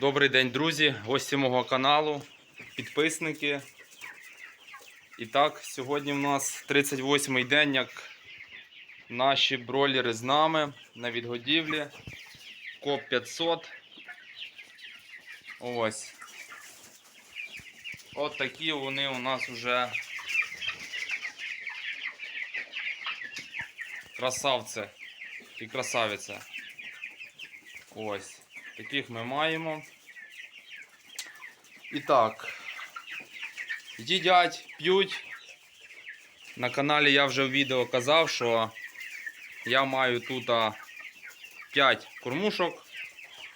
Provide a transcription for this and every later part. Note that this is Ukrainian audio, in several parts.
Добрий день, друзі, гості мого каналу, підписники. І так, сьогодні в нас 38-й день, як наші бролери з нами на відгодівлі. КОП 500. Ось. От такі вони у нас вже красавці і красавиця. Ось. Таких ми маємо. І так. Їдять, п'ють. На каналі я вже в відео казав, що я маю тут 5 кормушок.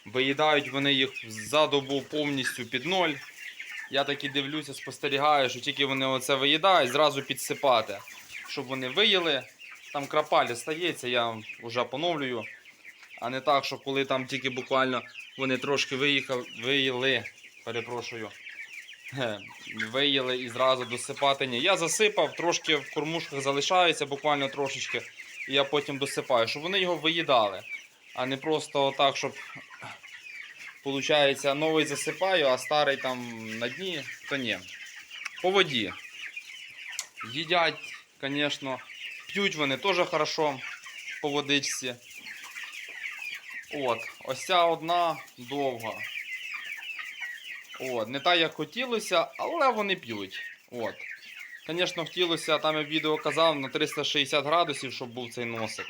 Виїдають вони їх за добу повністю під ноль. Я таки дивлюся, спостерігаю, що тільки вони оце виїдають, зразу підсипати. Щоб вони виїли. Там крапалі стається, я вже поновлюю. А не так, що коли там тільки буквально вони трошки виїхали, виїли, перепрошую, виїли і зразу досипати. Ні, я засипав, трошки в кормушках залишається, буквально трошечки, і я потім досипаю, щоб вони його виїдали. А не просто так, щоб Получається, новий засипаю, а старий там на дні, то ні. По воді. Їдять, звісно, п'ють вони теж хорошо по водичці. От, ось ця одна довга. От, не так, як хотілося, але вони п'ють. От. Звісно, хотілося, там я в відео казав, на 360 градусів, щоб був цей носик.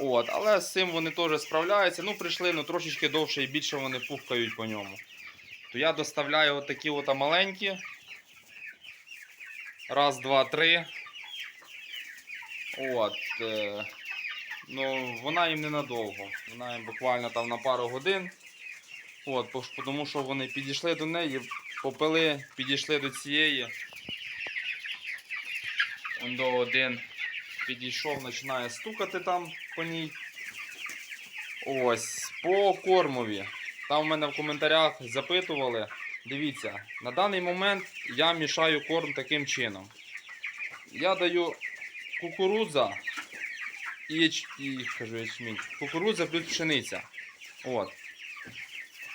От, але з цим вони теж справляються. Ну, прийшли ну, трошечки довше і більше вони пухкають по ньому. То я доставляю отакі от маленькі. Раз, два, три. От. Е, ну, вона їм ненадовго. Вона їм буквально там на пару годин. От, тому що вони підійшли до неї, попили, підійшли до цієї. Он до один підійшов, починає стукати там по ній. Ось, по кормові. Там в мене в коментарях запитували. Дивіться, на даний момент я мішаю корм таким чином. Я даю кукурудза і, яч... і кажу, ячмінь. Кукурудза плюс пшениця. От.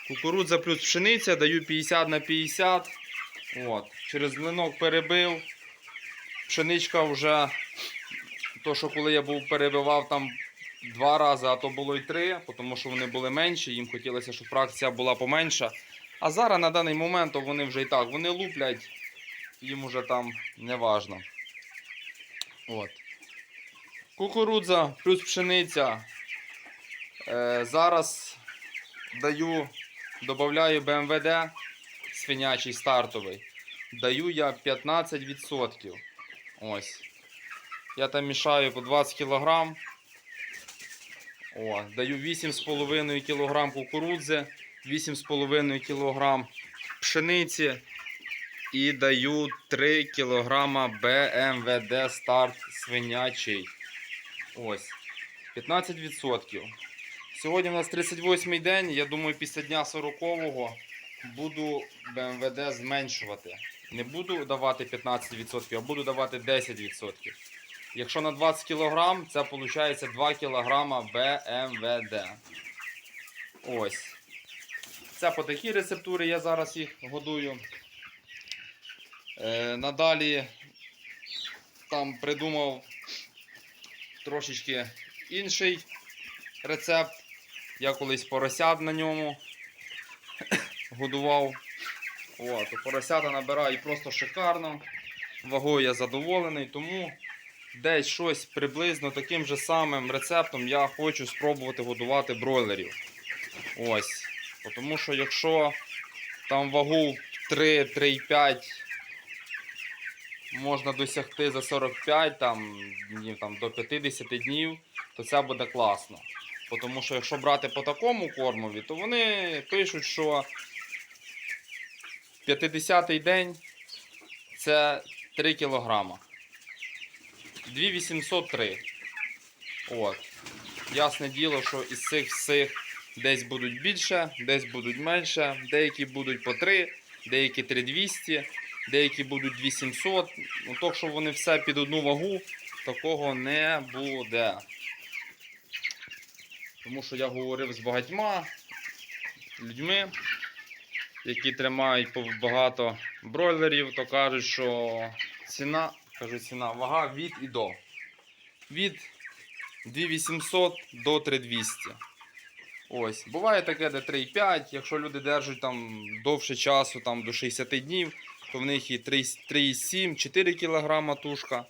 Кукурудза плюс пшениця даю 50 на 50. От. Через млинок перебив. Пшеничка вже то, що коли я був перебивав там два рази, а то було й три, тому що вони були менші, їм хотілося, щоб фракція була поменша. А зараз на даний момент вони вже і так, вони луплять, їм уже там не важно. От. Кукурудза плюс пшениця. Е, зараз даю, додаю БМВД свинячий стартовий. Даю я 15%. Ось. Я там мішаю по 20 кг. О, даю 8,5 кг кукурудзи, 8,5 кг пшениці і даю 3 кг БМВД старт свинячий. Ось. 15%. Сьогодні у нас 38-й день. Я думаю, після дня 40-го буду БМВД зменшувати. Не буду давати 15%, а буду давати 10%. Якщо на 20 кг, це виходить 2 кг БМВД. Ось. Це по такій рецептурі я зараз їх годую. Е, надалі там придумав трошечки інший рецепт. Я колись поросят на ньому годував. О, то поросята набирають просто шикарно. Вагою я задоволений, тому десь щось приблизно таким же самим рецептом я хочу спробувати годувати бройлерів. Ось. Тому що якщо там вагу 3-3,5 можна досягти за 45 там, днів там, до 50 днів, то це буде класно. Тому що якщо брати по такому кормові, то вони пишуть, що 50-й день це 3 кілограма. 2803. От. Ясне діло, що із цих всіх десь будуть більше, десь будуть менше, деякі будуть по 3, деякі 3200, деякі будуть 2700. Ну, то, що вони все під одну вагу, такого не буде. Тому що я говорив з багатьма людьми, які тримають багато бройлерів, то кажуть, що ціна, кажу, ціна, вага від і до. Від 2800 до 3200. Ось, буває таке, де 3,5. Якщо люди держать там довше часу, там до 60 днів, то в них і 3,7, 4 кг тушка.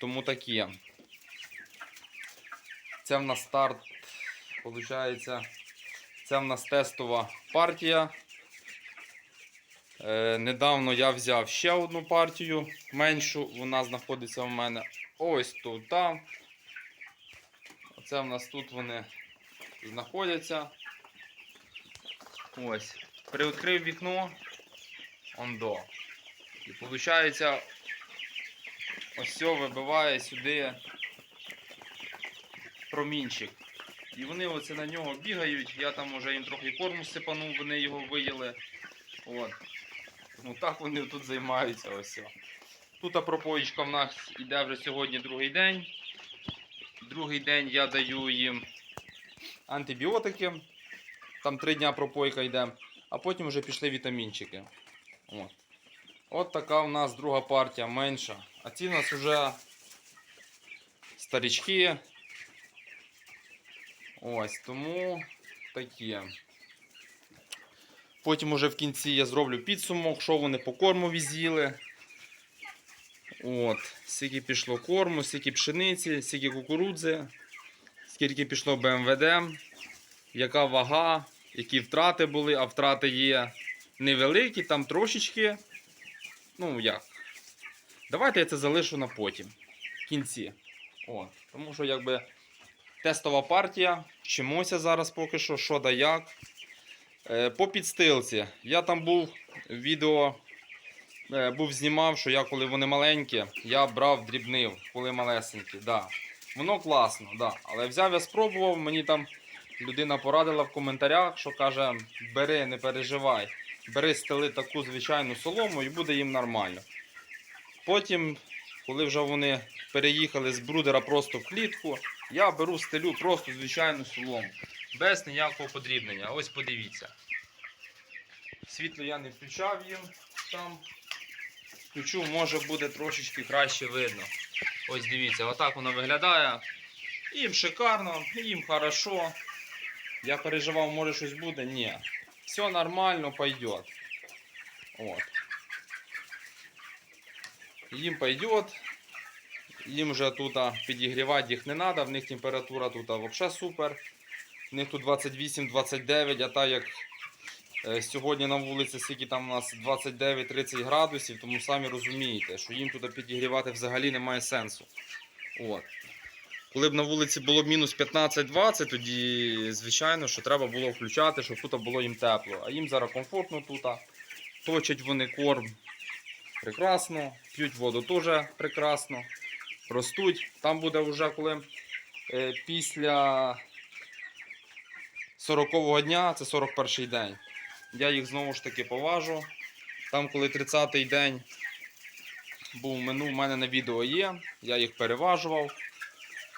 Тому такі. Це в нас старт, виходить, це в нас тестова партія. Е, недавно я взяв ще одну партію меншу, вона знаходиться в мене ось тут. Там. Оце в нас тут вони знаходяться. Ось. Привідкрив вікно. Ондо. І виходить, ось все вибиває сюди промінчик. І вони оце на нього бігають. Я там вже їм трохи корму сипанув, вони його виїли. От. Тому так вони тут займаються. Ось. Тут пропоїчка в нас іде вже сьогодні другий день. Другий день я даю їм антибіотики. Там три дня пропойка йде, а потім вже пішли вітамінчики. От. От така у нас друга партія менша. А ці у нас вже старічки. Ось, тому такі. Потім уже в кінці я зроблю підсумок, що вони по кормові з'їли. От, скільки пішло корму, скільки пшениці, скільки кукурудзи, скільки пішло БМВД, яка вага, які втрати були, а втрати є невеликі, там трошечки. Ну як. Давайте я це залишу на потім, в кінці. От, тому що якби тестова партія. Вчимося зараз поки що, що да як. Е, По підстилці. Я там був відео, е, був знімав, що я коли вони маленькі, я брав дрібнив, коли малесенькі. Да. Воно класно, да. але взяв я спробував, мені там людина порадила в коментарях, що каже, бери, не переживай, бери стели таку звичайну солому і буде їм нормально. Потім, коли вже вони переїхали з брудера просто в клітку, я беру стелю просто звичайну солому. Без ніякого подрібнення. Ось подивіться. Світло я не включав їм там. Включу, може буде трошечки краще видно. Ось дивіться, отак воно виглядає. Їм шикарно, їм хорошо. Я переживав, може щось буде. Ні. Все нормально пойдет. От. Їм пойдет. Їм вже тут підігрівати їх не треба, в них температура тут взагалі супер. В них тут 28-29, а так як е, сьогодні на вулиці скільки там у нас 29-30 градусів, тому самі розумієте, що їм тут підігрівати взагалі немає сенсу. От. Коли б на вулиці було мінус 15-20, тоді, звичайно, що треба було включати, щоб тут було їм тепло. А їм зараз комфортно тут. Точать вони корм прекрасно, п'ють воду теж прекрасно ростуть. Там буде вже коли е, після 40-го дня, це 41-й день. Я їх знову ж таки поважу. Там, коли 30-й день був минув, у мене на відео є. Я їх переважував,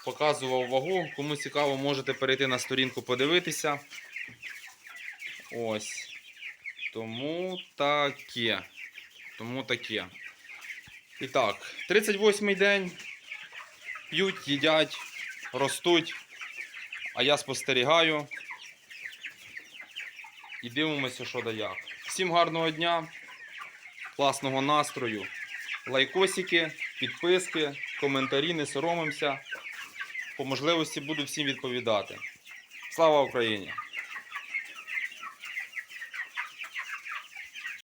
показував вагу. Кому цікаво, можете перейти на сторінку подивитися. Ось. Тому таке. Тому таке. І так, 38-й день п'ють, їдять, ростуть. А я спостерігаю і дивимося, що да як. Всім гарного дня, класного настрою, лайкосики, підписки, коментарі, не соромимося. По можливості буду всім відповідати. Слава Україні!